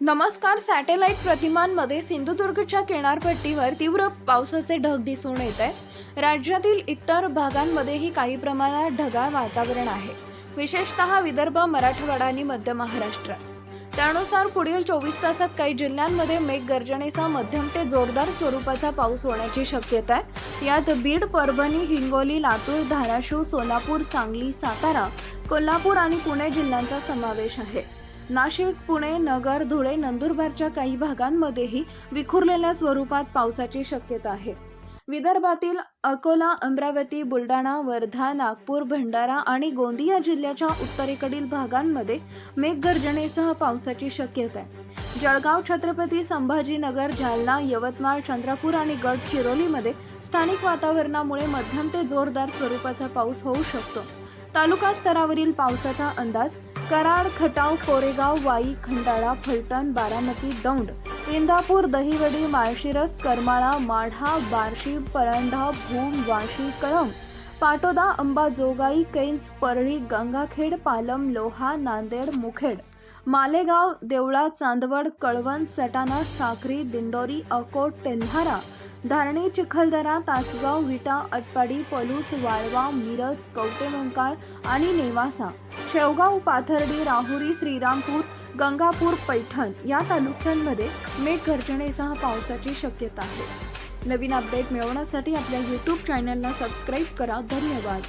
नमस्कार सॅटेलाइट प्रतिमांमध्ये सिंधुदुर्गच्या किनारपट्टीवर तीव्र पावसाचे ढग दिसून येत आहे राज्यातील इतर भागांमध्येही काही प्रमाणात ढगाळ वातावरण आहे. विशेषतः विदर्भ मराठवाडा आणि मध्य महाराष्ट्र. त्यानुसार पुढील चोवीस तासात काही जिल्ह्यांमध्ये मेघगर्जनेचा मध्यम ते जोरदार स्वरूपाचा पाऊस होण्याची शक्यता आहे. यात बीड परभणी हिंगोली लातूर धाराशिव सोलापूर सांगली सातारा कोल्हापूर आणि पुणे जिल्ह्यांचा समावेश आहे. नाशिक पुणे नगर धुळे नंदुरबारच्या काही भागांमध्येही विखुरलेल्या स्वरूपात पावसाची शक्यता आहे. विदर्भातील अकोला अमरावती बुलढाणा वर्धा नागपूर भंडारा आणि गोंदिया जिल्ह्याच्या उत्तरेकडील भागांमध्ये मेघगर्जनेसह पावसाची शक्यता आहे. जळगाव छत्रपती संभाजीनगर जालना यवतमाळ चंद्रपूर आणि गडचिरोलीमध्ये स्थानिक वातावरणामुळे मध्यम ते जोरदार स्वरूपाचा पाऊस होऊ शकतो. तालुका स्तरावरील पावसाचा अंदाज कराड खटाव कोरेगाव वाई खंडाळा फलटण बारामती दौंड इंदापूर दहिवडी माळशिरस करमाळा माढा बार्शी परंढा भूम वाशी कळंब पाटोदा अंबाजोगाई कैंच परळी गंगाखेड पालम लोहा नांदेड मुखेड मालेगाव देवळा चांदवड कळवण सटाणा साक्री दिंडोरी अकोट तेंधारा धारणी चिखलदरा तासगाव विटा अटपाडी पलूस वाळवा मिरज कवटेमंकाळ आणि नेवासा. शेवगाव पाथर्डी राहुरी श्रीरामपूर गंगापूर पैठण या तालुक्यांमध्ये मेघगर्जनेसह पावसाची शक्यता आहे. नवीन अपडेट मिळवण्यासाठी आपल्या यूट्यूब चॅनलला सबस्क्राईब करा. धन्यवाद.